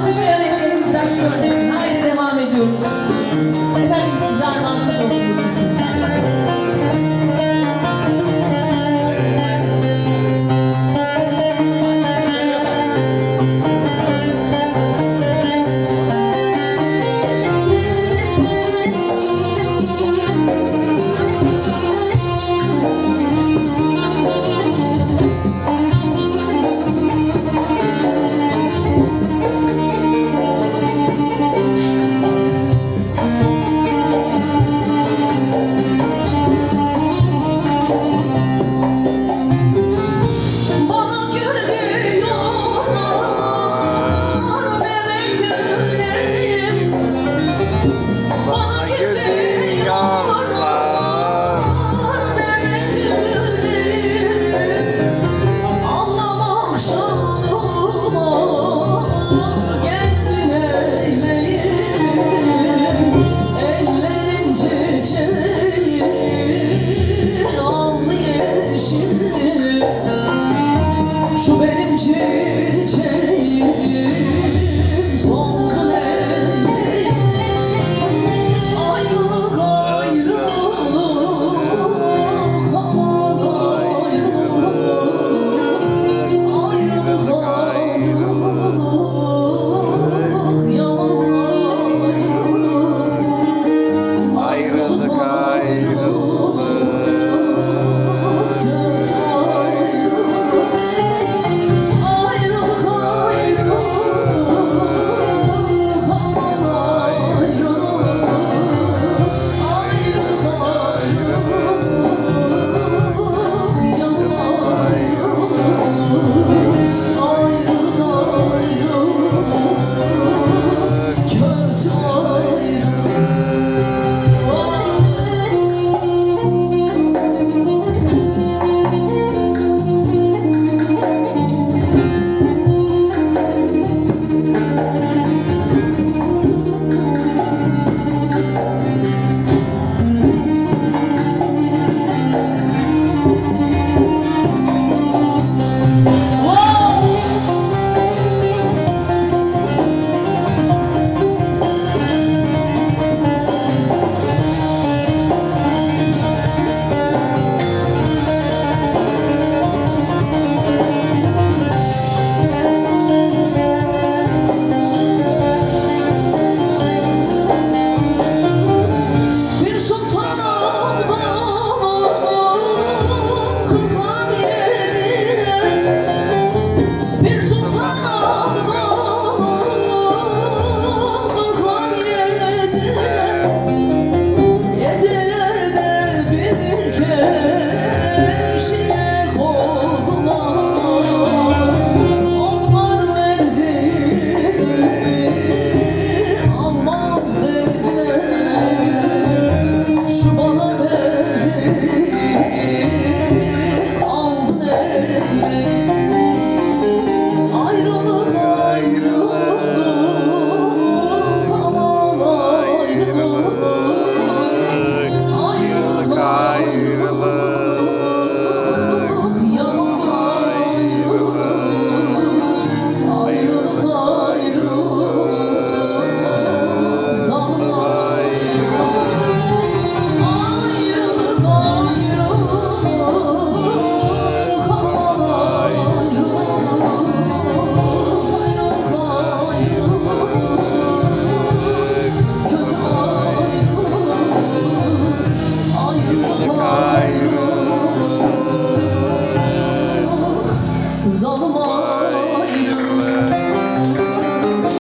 Alkışlayan ellerimizden görmesin. Haydi devam ediyoruz. Efendim benim çiçeğim